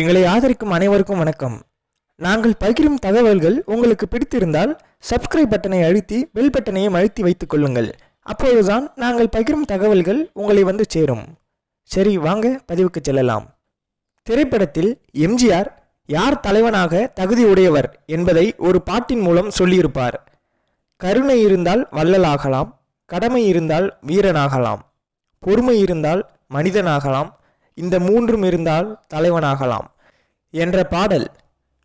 எங்களை ஆதரிக்கும் அனைவருக்கும் வணக்கம். நாங்கள் பகிரும் தகவல்கள் உங்களுக்கு பிடித்திருந்தால் சப்ஸ்கிரைப் பட்டனை அழுத்தி பெல் பட்டனையும் அழுத்தி வைத்துக் கொள்ளுங்கள். அப்பொழுதுதான் நாங்கள் பகிரும் தகவல்கள் உங்களை வந்து சேரும். சரி வாங்க பதிவுக்கு செல்லலாம். திரைப்படத்தில் எம்ஜிஆர் யார் தலைவனாக தகுதி உடையவர் என்பதை ஒரு பாட்டின் மூலம் சொல்லியிருப்பார். கருணை இருந்தால் வள்ளலாகலாம் கடமை இருந்தால் வீரனாகலாம் பொறுமை இருந்தால் மனிதனாகலாம் இந்த மூன்றும் இருந்தால் தலைவனாகலாம் என்ற பாடல்.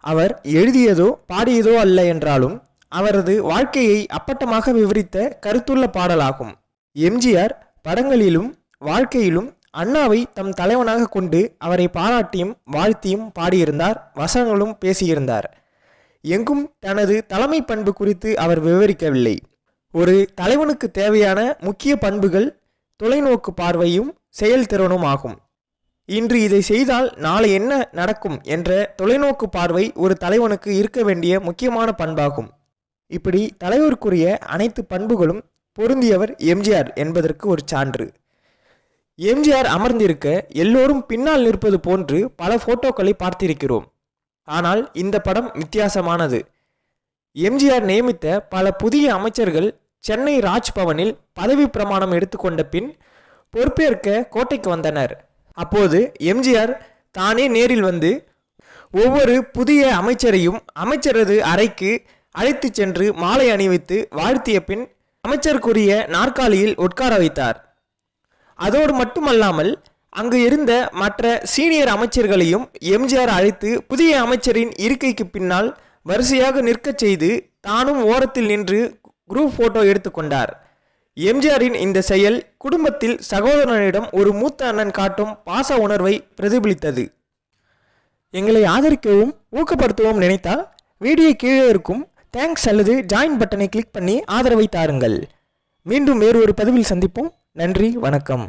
அவர் எழுதியதோ பாடியதோ அல்ல என்றாலும் அவரது வாழ்க்கையை அப்பட்டமாக விவரித்த கருத்துள்ள பாடலாகும். எம்ஜிஆர் படங்களிலும் வாழ்க்கையிலும் அண்ணாவை தம் தலைவனாக கொண்டு அவரை பாராட்டியும் வாழ்த்தியும் பாடியிருந்தார் வசனங்களும் பேசியிருந்தார். எங்கும் தனது தலைமை பண்பு குறித்து அவர் விவரிக்கவில்லை. ஒரு தலைவனுக்கு தேவையான முக்கிய பண்புகள் தொலைநோக்கு பார்வையும் செயல்திறனும் ஆகும். இன்று இதை செய்தால் நாளை என்ன நடக்கும் என்ற தொலைநோக்கு பார்வை ஒரு தலைவனுக்கு இருக்க வேண்டிய முக்கியமான பண்பாகும். இப்படி தலைவருக்குரிய அனைத்து பண்புகளும் பொருந்தியவர் எம்ஜிஆர் என்பதற்கு ஒரு சான்று. எம்ஜிஆர் அமர்ந்திருக்க எல்லோரும் பின்னால் நிற்பது போன்று பல போட்டோக்களை பார்த்திருக்கிறோம். ஆனால் இந்த படம் வித்தியாசமானது. எம்ஜிஆர் நியமித்த பல புதிய அமைச்சர்கள் சென்னை ராஜ்பவனில் பதவி பிரமாணம் எடுத்துக்கொண்ட பின் பொறுப்பேற்க கோட்டைக்கு வந்தனர். அப்போது எம்ஜிஆர் தானே நேரில் வந்து ஒவ்வொரு புதிய அமைச்சரையும் அமைச்சரது அறைக்கு அழைத்துச் சென்று மாலை அணிவித்து வாழ்த்திய பின் அமைச்சருக்குரிய நாற்காலியில் உட்கார வைத்தார். அதோடு மட்டுமல்லாமல் அங்கு இருந்த மற்ற சீனியர் அமைச்சர்களையும் எம்ஜிஆர் அழைத்து புதிய அமைச்சரின் இருக்கைக்கு பின்னால் வரிசையாக நிற்கச் செய்து தானும் ஓரத்தில் நின்று குரூப் போட்டோ எடுத்துக்கொண்டார் எம்ஜிஆரின் இந்த செயல் குடும்பத்தில் சகோதரனிடம் ஒரு மூத்த அண்ணன் காட்டும் பாச உணர்வை பிரதிபலித்தது. எங்களை ஆதரிக்கவும் ஊக்கப்படுத்தவும் நினைத்தால் வீடியோ கீழே இருக்கும் தேங்க்ஸ் அல்லது ஜாயின் பட்டனை கிளிக் பண்ணி ஆதரவை தாருங்கள். மீண்டும் வேறு ஒரு பதிவில் சந்திப்போம். நன்றி வணக்கம்.